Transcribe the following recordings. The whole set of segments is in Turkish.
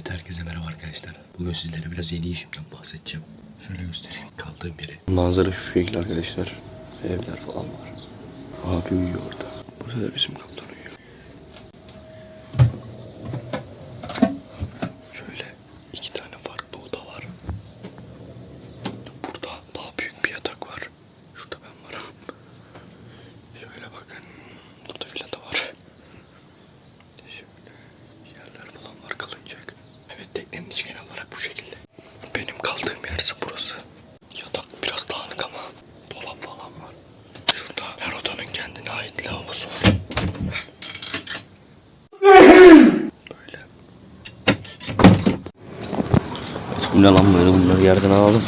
Evet herkese merhaba arkadaşlar. Bugün sizlere biraz yeni işimden bahsedeceğim. Şöyle göstereyim kaldığım yeri. Manzara şu şekilde arkadaşlar. Evler falan var. Abi uyuyor orada. Burada da bizim kaptan uyuyor. Şöyle iki tane farklı oda var. Burada daha büyük bir yatak var. Şurada ben varım. Şöyle bakın. Burada filan da var. Şöyle yerler falan var kalınacak. Evet teknenin iç genel olarak bu şekilde. Benim kaldığım yerse burası. Yatak biraz dağınık ama dolap falan var. Şurada her odanın kendine ait lavabosu var. Böyle. Ne lan böyle bunları yerden alalım.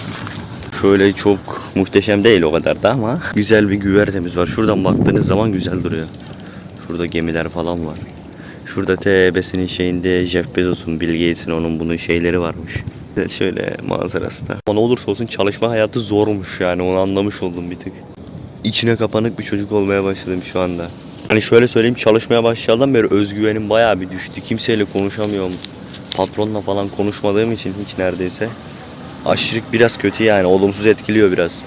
Şöyle çok muhteşem değil o kadar da ama güzel bir güvertemiz var. Şuradan baktığınız zaman güzel duruyor. Şurada gemiler falan var. Şurada TB'sinin şeyinde Jeff Bezos'un, Bill Gates'in onun bunun şeyleri varmış. Şöyle manzarası da. Ama ne olursa olsun çalışma hayatı zormuş yani onu anlamış oldum bir tık. İçine kapanık bir çocuk olmaya başladım şu anda. Hani şöyle söyleyeyim çalışmaya başladığımdan beri özgüvenim bayağı bir düştü. Kimseyle konuşamıyorum. Patronla falan konuşmadığım için hiç neredeyse. Aşırı biraz kötü yani olumsuz etkiliyor biraz.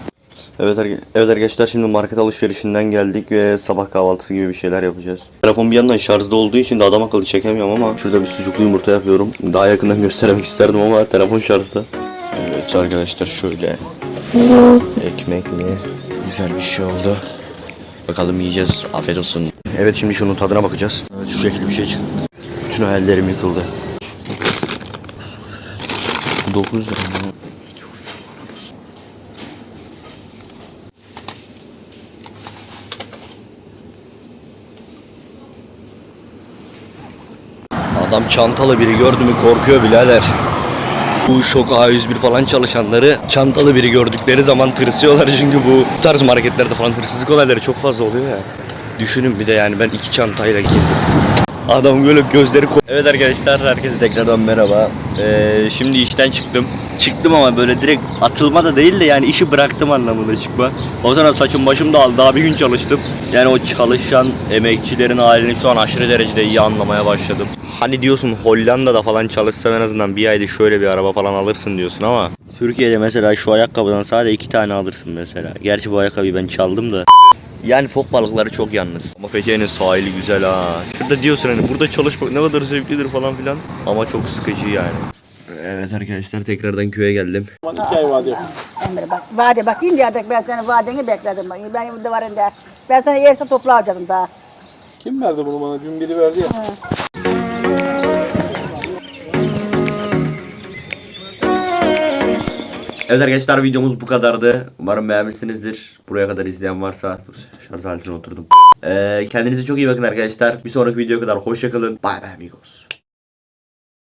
Evet, evet arkadaşlar şimdi market alışverişinden geldik ve sabah kahvaltısı gibi bir şeyler yapacağız. Telefon bir yandan şarjda olduğu için de adam akıllı çekemiyorum ama şurada bir sucuklu yumurta yapıyorum. Daha yakından göstermek isterdim ama telefon şarjda. Evet arkadaşlar şöyle ekmekli güzel bir şey oldu. Bakalım yiyeceğiz. Afiyet olsun. Evet şimdi şunun tadına bakacağız. Evet şu şekilde bir şey çıktı. Bütün hayallerim yıkıldı. 9 lira Adam çantalı biri gördü mü korkuyor birader. Bu şok A101 falan çalışanları çantalı biri gördükleri zaman tırsıyorlar çünkü bu tarz marketlerde falan hırsızlık olayları çok fazla oluyor ya. Düşünün bir de yani ben iki çantayla girdim. Adam böyle gözleri ko- Evet arkadaşlar herkese tekrardan merhaba. Ee, şimdi işten çıktım. Çıktım ama böyle direkt atılma da değil de yani işi bıraktım anlamında çıkma. O zaman saçım başım da aldı. Daha bir gün çalıştım. Yani o çalışan emekçilerin halini şu an aşırı derecede iyi anlamaya başladım. Hani diyorsun Hollanda'da falan çalışsan en azından bir ayda şöyle bir araba falan alırsın diyorsun ama Türkiye'de mesela şu ayakkabıdan sadece iki tane alırsın mesela. Gerçi bu ayakkabıyı ben çaldım da. Yani fok balıkları çok yalnız. Ama Fethiye'nin sahili güzel ha. Şurada diyorsun hani burada çalışmak ne kadar zevklidir falan filan. Ama çok sıkıcı yani. Evet arkadaşlar tekrardan köye geldim. İki ay vade. Emre bak vade bak indi artık ben senin vadeni bekledim bak. Ben burada varım da. Ben sana yerse topla harcadım daha. Kim verdi bunu bana? Dün biri verdi ya. Evet arkadaşlar videomuz bu kadardı. Umarım beğenmişsinizdir. Buraya kadar izleyen varsa dur, şarj aletine oturdum. Ee, kendinize çok iyi bakın arkadaşlar. Bir sonraki videoya kadar hoşçakalın. Bye bye amigos.